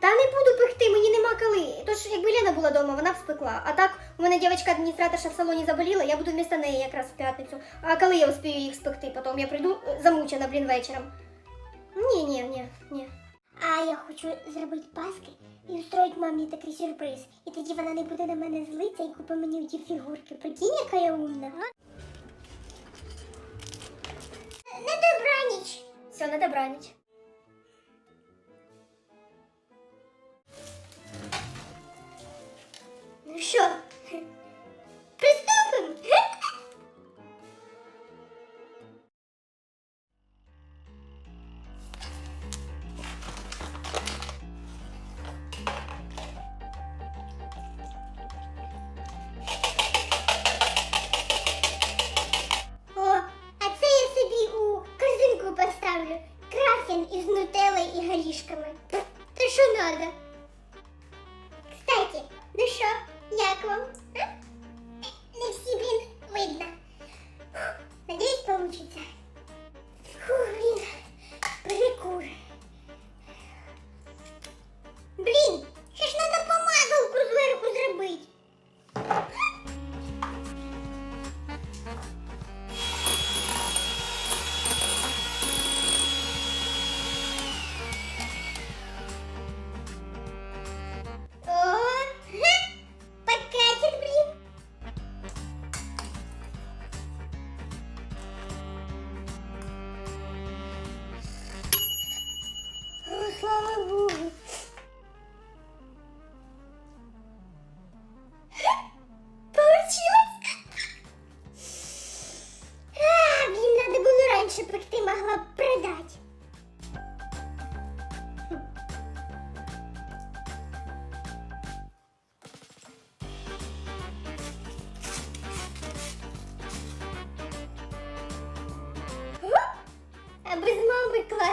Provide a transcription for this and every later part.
Та не буду пекти, мені нема коли. Тож, якби Лена була вдома, вона б спекла. А так, у мене дівчинка-адміністраторша в салоні заболіла, я буду вмісто неї якраз в п'ятницю. А коли я успію їх спекти, потім я прийду е, замучена, блін, вечором. Ні, ні, ні, ні. А я хочу зробити паски і устроїть мамі такий сюрприз. І тоді вона не буде на мене злитися і купить мені ті фігурки. Прикинь, яка я умна. На добраніч. Все, на добраніч. Ну що, приступимо? О, а це я собі у корзинку поставлю. Крафін із нутеллою і горішками. Кстати, ну що, як вам? А? Не всі, блін, видно. Надіюсь, получится. Фух, блін, перекур.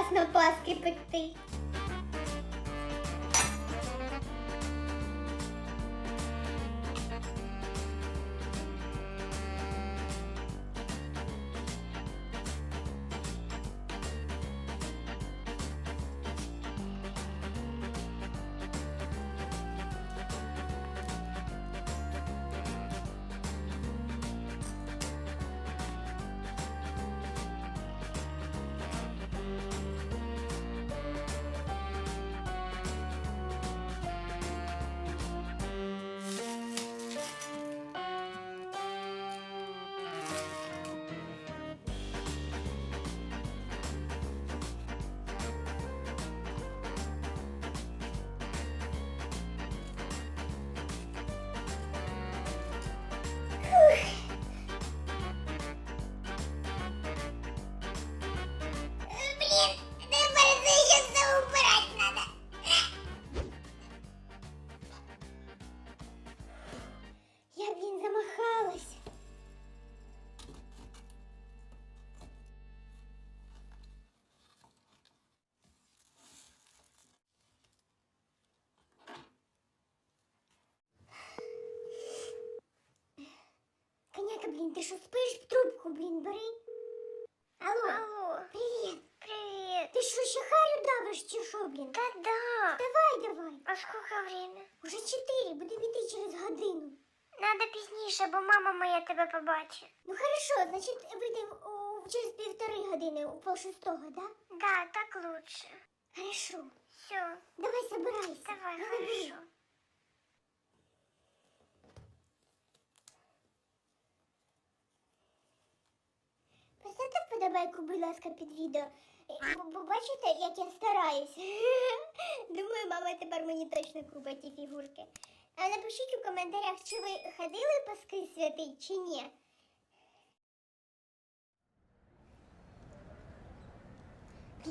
Класно паски пекти. Да. Давай, давай. А сколько время? Уже чотири, будемо йти через годину. Надо пізніше, бо мама моя тебе побачить. Ну хорошо, значить вийдемо через півтори години, у полшестого, да? Да, так лучше. Хорошо. Все. Давай собирайся. Давай, хорошо. Поставте вподобайку, будь ласка, під відео. Бо бачите, як я стараюсь. Думаю, мама тепер мені точно купить ті фігурки. А напишіть у коментарях, чи ви ходили паски святий, чи ні.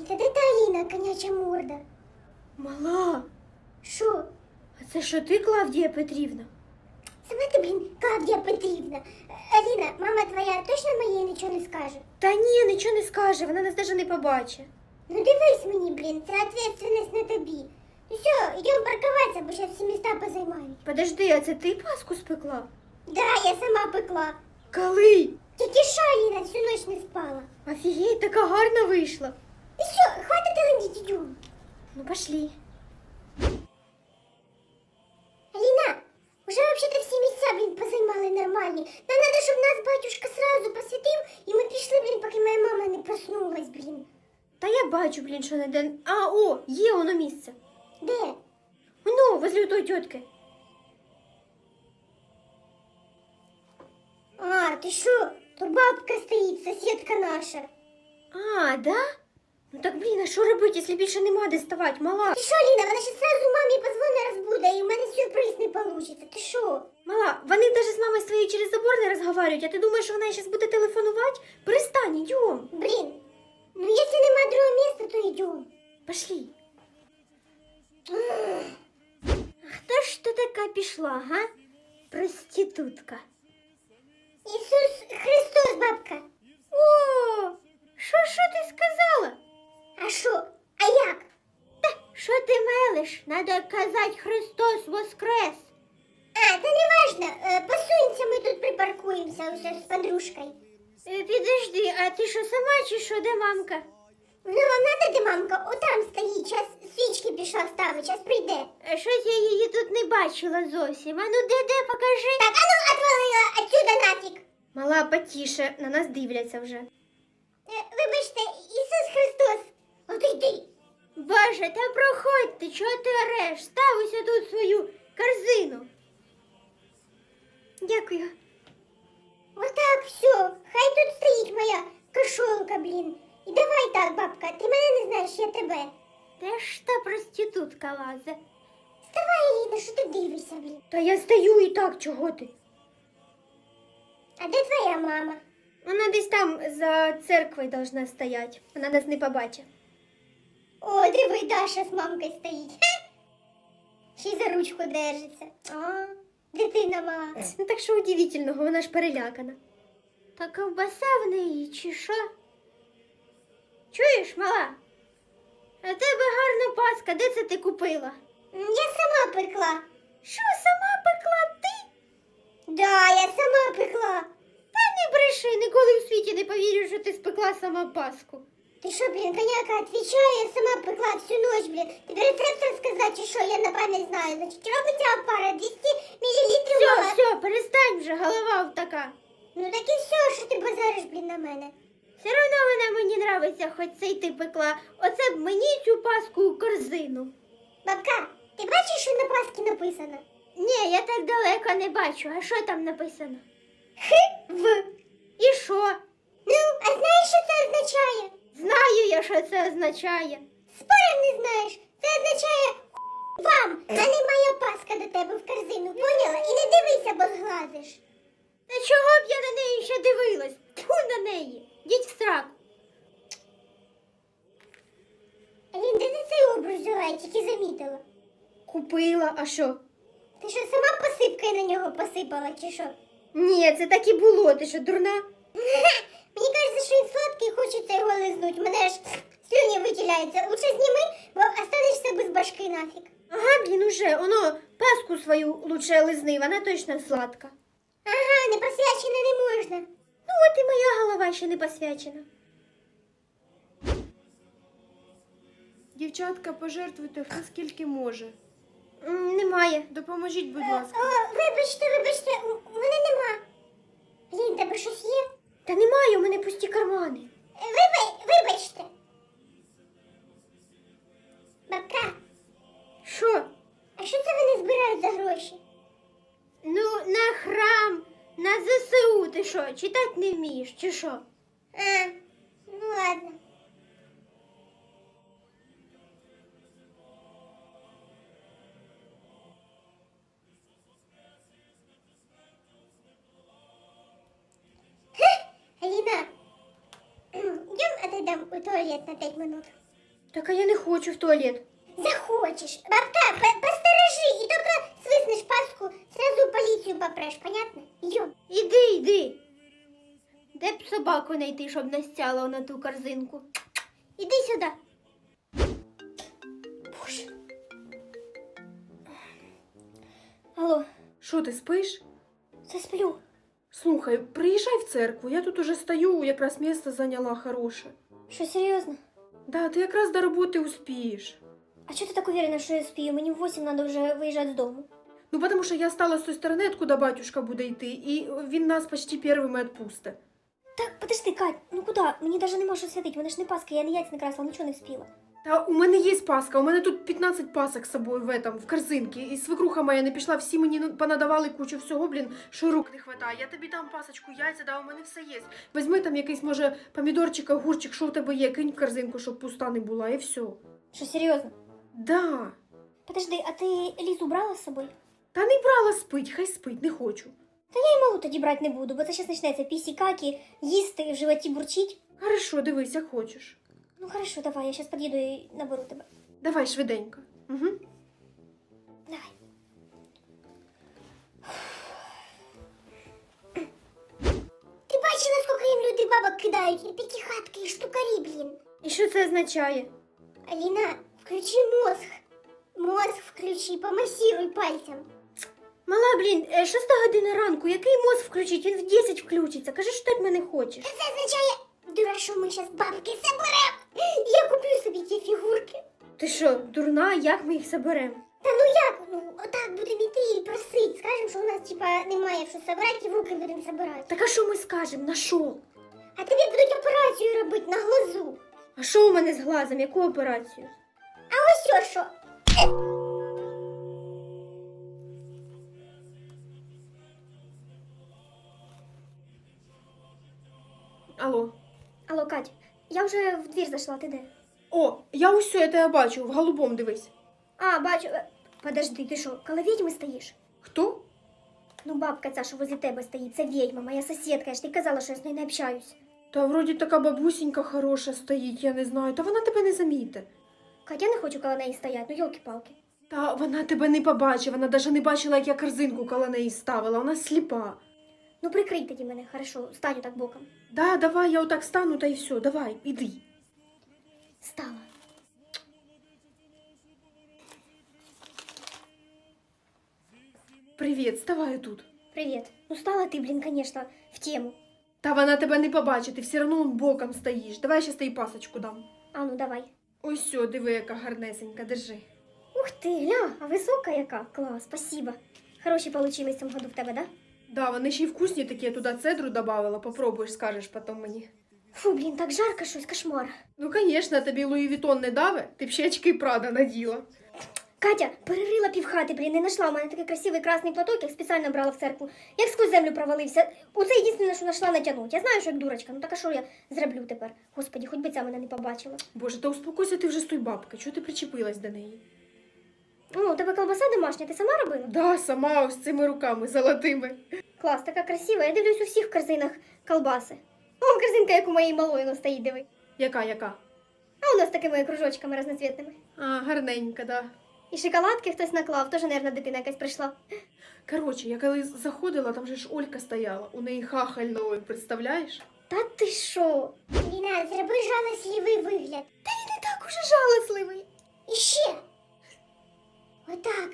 Та де та Аліна, коняча морда? Мала, Що? а це що ти, Клавдія Петрівна? Сама блін, Клавдія Петрівна. Аліна, мама твоя точно моєї нічого не скаже? Та ні, нічого не скаже, вона нас навіть не побачить. Ну дивись мені, блін, це ответственность на тобі. Ну все, йдемо паркуватися, бо зараз всі міста позаймають. Подожди, а це ти паску спекла? Да, я сама пекла. Коли? Тільки що Аліна всю ніч не спала. Офігеть, така гарна вийшла. І все, хватить телендіть, йдемо. Ну пошли. лікарні. Нам треба, щоб нас батюшка сразу посвятив, і ми пішли, блін, поки моя мама не проснулась, блін. Та я бачу, блін, що не де. А, о, є воно місце. Де? Ну возле той тітки. А, ти що? Тут бабка стоїть, сусідка наша. А, да? Ну так, блін, а що робити, якщо більше нема де ставати, мала? Ти що, Ліна, вона ще сразу мамі позвони розбуде, і в мене сюрприз не получиться. Ти що? Мала, вони навіть з мамою своєю через забор не розговорюють, а ти думаєш, що вона зараз буде телефонувати? Перестань, йдем. Блін. Ну, якщо нема другого місця, то йдемо. Пошли. Хто ж то така пішла, га? Проститутка. Ісус Христос, бабка. О, що, що ти сказала? А що? А як? Та, що ти мелиш? Надо казати Христос воскрес. А, та не важно. Е, Посунься, ми тут припаркуємося усе з подружкою. Е, Підожди, а ти що сама чи що, де мамка? Ну, вам надо, де мамка? Отам стоїть, час свічки пішла ставить, час прийде. Е, Щось я її тут не бачила зовсім. А ну де де покажи. Так, а ну отвалила отсюда нафіг. Мала, потіше, на нас дивляться вже. Е, Вибачте, Ісус Христос. От йди. Боже, та проходь ти, чого ти ореш? Став ось тут свою корзину. Дякую. Отак, все. Хай тут стоїть моя кошолка, блін. І давай так, бабка, ти мене не знаєш, я тебе. Де ж та проститутка лазе? Вставай, Еліна, що ти дивишся, блін? Та я стою і так, чого ти? А де твоя мама? Вона десь там за церквою должна стоять. Вона нас не побачить. О, диви, Даша з мамкою стоїть. Ще й за ручку держиться. А, дитина мала. Ну так що удивительного, вона ж перелякана. Та ковбаса в неї, чи що? Чуєш, мала? А тебе гарна паска, де це ти купила? Я сама пекла. Що, сама пекла ти? Да, я сама пекла. Та не бреши, ніколи в світі не повірю, що ти спекла сама паску. Ти що, блін, коняка, отвечаю, я сама пекла всю ночь, блін. Тобі рецепт розказати, чи що, я на пам'ять знаю. Значить, робиться опара 200 мл Все, мала. все, перестань вже, голова така. Ну так і все, що ти базариш, блін, на мене. Все одно вона мені нравиться, хоч це й ти пекла. Оце б мені цю паску у корзину. Бабка, ти бачиш, що на паски написано? Ні, я так далеко не бачу. А що там написано? Хи в. І що? Ну, а знаєш, що це означає? Знаю я, що це означає. Спорим не знаєш. Це означає «Ху вам, а не моя паска до тебе в корзину, поняла? І не дивися, бо зглазиш. Та чого б я на неї ще дивилась? Тьфу на неї. Діть в сраку. Алін, де ти цей образ взяла, я тільки замітила. Купила, а що? Ти що, сама посипкою на нього посипала, чи що? Ні, це так і було, ти що, дурна? Кажеться, що він сладкий хочеться його лизнуть. Мене ж слюні виділяються. Лучше зніми, бо останешся без башки нафіг. Ага, блін, уже, воно паску свою лучше лизни, вона точно сладка. Ага, не посвячено не можна. Ну, от і моя голова ще не посвячена. Дівчатка, пожертвуйте хто скільки може. М, Немає. Допоможіть, будь ласка. О, вибачте, вибачте, у мене нема. Блін, тебе щось є? Та немає, у мене пусті кармани. Е, Вибач, вибачте. Бабка, Що? а що це вони збирають за гроші? Ну, на храм, на ЗСУ, ти що, читати не вмієш, чи що? А, туалет на пять минут. Так а я не хочу в туалет. Захочешь. Бабка, по- посторожи, и только свиснешь паску, сразу полицию попрешь, понятно? Идем. Іди, іди. Де б собаку знайти, щоб настяла на ту корзинку? Іди сюди. Боже. Алло, Що ти спиш? засплю. Слухай, приїжджай в церкву. Я тут уже стою, якраз місце зайняла хороше. Що, серйозно? Да, ти якраз до роботи успієш. А чого ти так уверена, що я спію? Мені в 8 треба вже виїжджати з дому. Ну, потому що я стала з той сторони, откуда батюшка буде йти, і він нас почти первими відпусте. Так, подожди, Кать, ну куди? Мені навіть нема що святить, мене ж не паска, я не яйця не красила, нічого не вспіла. Та у мене є паска, у мене тут 15 пасок з собою в этом, в корзинці. І свекруха моя не пішла, всі мені понадавали кучу всього, блін, що рук не хватає. Я тобі дам пасочку, яйця, да, у мене все є. Візьми там якийсь, може, помідорчик, огурчик, що в тебе є, кинь в корзинку, щоб пуста не була, і все. Що, серйозно? Да. Подожди, а ти Лізу брала з собою? Та не брала спить, хай спить, не хочу. Та Я й малу тоді брати не буду, бо це зараз почнеться пісі-какі, їсти, в животі бурчить. Хорошо, дивись, як хочеш. Ну хорошо, давай, я зараз під'їду і наберу тебе. Давай швиденько. Угу. Давай. Ти бачила, скільки їм люди бабок кидають? І п'ятихатки, і штукарі, блін. І що це означає? Аліна, включи мозг. Мозг включи, помасіруй пальцем. Мала, блін, е, шоста година ранку, який мозг включить? Він в 10 включиться. Кажи, що ти від мене хочеш. Це означає, дура, що ми зараз бабки заберемо. Я куплю собі ці фігурки. Ти що, дурна, як ми їх заберемо? Та ну як? Ну, отак будемо йти і просить. Скажемо, що у нас типа немає що забирати, і в руки будемо забирати. Так а що ми скажемо? На що? А тобі будуть операцію робити на глазу. А що у мене з глазом? Яку операцію? А ось що. Алло. Алло, Кать, я вже в двір зайшла, ти де? О, я я тебе бачу, в голубом дивись. А, бачу. е, Подожди, ти що, коло відьми стоїш? Хто? Ну, бабка ця, що возле тебе стоїть, це відьма, моя сусідка, я ж ти казала, що я з нею не общаюсь. Та вроді така бабусінька хороша стоїть, я не знаю, та вона тебе не заміте. Кать, я не хочу коло неї стояти, ну йолки-палки. Та вона тебе не побачить, вона навіть не бачила, як я корзинку коло неї ставила, вона сліпа. Ну прикрий тоді мене, хорошо, станю так боком. Да, давай, я отак стану, та й все, давай, іди. Стала. Привіт, ставай тут. Привіт. Ну стала ти, блін, конечно, в тему. Та вона тебе не побачить, ти все одно он боком стоїш. Давай ще тобі пасочку дам. А ну давай. Ось все, диви, яка гарнесенька, держи. Ух ти, ля, а висока яка? Клас, спасибо. Хороші получились в цьому году в тебе, да? Да, вони ще й вкусні такі, я туди цедру добавила, попробуєш, скажеш потім мені. Фу, блін, так жарко щось, кошмар. Ну, звісно, тобі Луї Вітон не даве, ти б ще очки Прада наділа. Катя, перерила півхати, блін, не знайшла. У мене такий красивий красний платок, як спеціально брала в церкву. Як сквозь землю провалився. Оце єдине, що знайшла натягнути. Я знаю, що як дурочка, ну так а що я зроблю тепер? Господі, хоч би ця мене не побачила. Боже, та успокойся ти вже з тою бабкою, чого ти причепилась до неї? О, у тебе колбаса домашня, ти сама робила? Да, сама ось цими руками золотими. Клас, така красива. Я дивлюсь у всіх корзинах колбаси. О, корзинка, як у моєї малої, ну стоїть, диви. Яка, яка? А у нас такими кружочками разноцвітними. А, гарненька, да. І шоколадки хтось наклав, теж, нервна дитина якась прийшла. Коротше, я коли заходила, там же ж Олька стояла, у неї хахаль новий, представляєш? Та ти що? Ліна, зроби жалосливий вигляд. Та він і так уже жалосливий. І ще. Отак.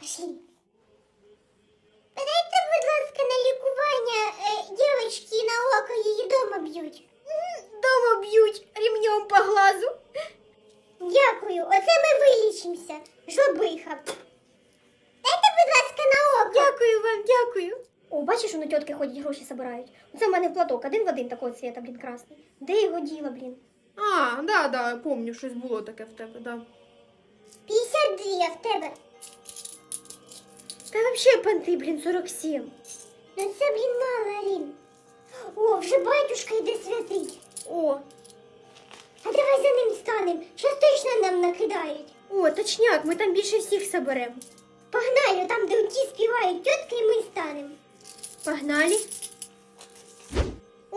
Пошли. Подайте, будь ласка, на лікування е, дівчинки на око її дома б'ють. Дома б'ють рівнем по глазу. Дякую, оце ми вилічимося. Жлобиха. Дайте, будь ласка, на око. Дякую вам, дякую. О, бачиш, воно тітки ходять, гроші збирають. Оце в мене платок, один в один такого цвіта, блін, красний. Де його діла, блін? А, да, да, помню, щось було таке в тебе, да. 52 в тебе. Та взагалі панти, блін, 47. Ну це, блін, мало, Алін. О, вже батюшка йде святить. О, А давай за ним станем. Щось точно нам накидають. о, точняк, ми там більше всіх соберемо. Погнали, там, де ті співають тітки, і ми станемо. Погнали.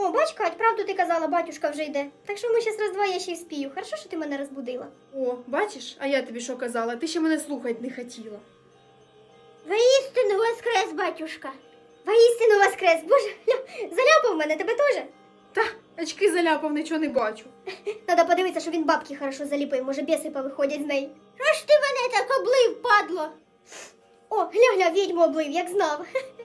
О, бач, Кать, правду ти казала, батюшка вже йде. Так що ми зараз раз-два я ще й спію. Хорошо, що ти мене розбудила. О, бачиш, а я тобі що казала, ти ще мене слухати не хотіла. Воістину воскрес, батюшка. Воістину воскрес. Боже, ля, заляпав мене, тебе теж? Та, очки заляпав, нічого не бачу. Надо подивитися, що він бабки хорошо заліпив, може біси повиходять з неї. Що ж ти мене так облив, падло? О, гля-гля, відьму облив, як знав.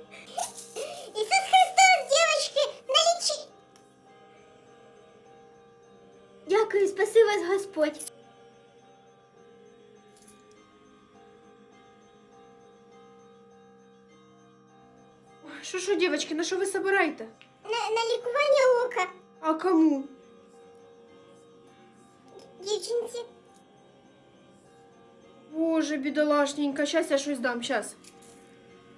спаси вас Господь. Що що, дівчатки, на що ви собираєте? На, на лікування ока А кому? дівчинці. Боже, бідолашненька, щас я щось дам, щас.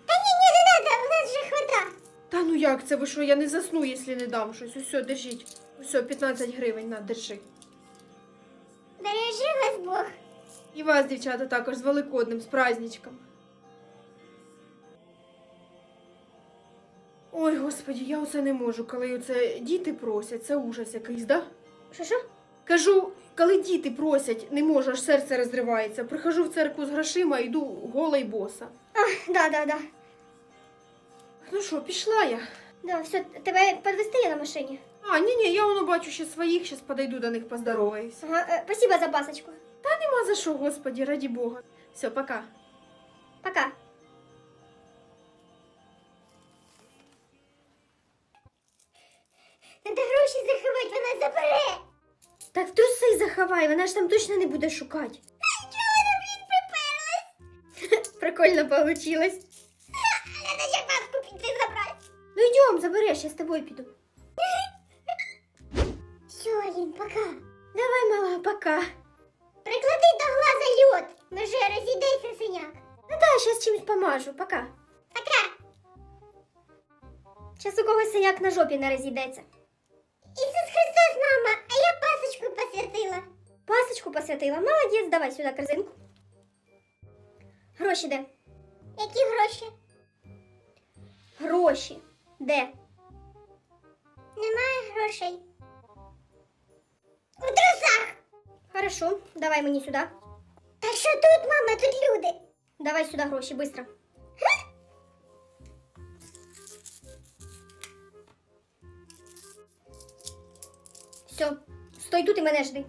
Та ні, ні, не надо, у нас же хвата. Та ну як це ви що? Я не засну, якщо не дам щось. Усьо, держіть. Усьо, 15 гривень, на, держи. Бережи вас Бог. І вас, дівчата, також з Великодним, з праздничком. Ой, господі, я оце не можу, коли оце діти просять, це ужас якийсь, да? Що що? Кажу, коли діти просять, не можу, аж серце розривається. Прихожу в церкву з грошима, йду гола й боса. А, да, да, да. Ну що, пішла я. Да, все, тебе підвести я на машині. А, ні, ні, я воно бачу ще своїх, щас подойду до них поздороваюсь. Ага, е, спасибо за пасочку. Та нема за що, господі, раді Бога. Все, пока. Пока. Надо гроші заховати, вона забере. Так труси заховай, вона ж там точно не буде шукати. Чого вона, блін, приперлась? Прикольно получилось. Надо ще паску піти забрати. Ну йдем, забереш, я з тобою піду. Алін, пока. Давай, мала, пока. Приклади до глаза льод. Може розійдеться синяк. Ну да, сейчас чимось помажу, пока. Пока. Сейчас у когось синяк на жопі не розійдеться. Ісус Христос, мама, а я пасочку посвятила. Пасочку посвятила. Молодець, давай сюди корзинку. Гроші де? Які гроші? Гроші. Де? Немає грошей. Хорошо, давай мені сюди. Та що тут, мама, тут люди. Давай сюди гроші, быстро. Все, стой тут і мене жди.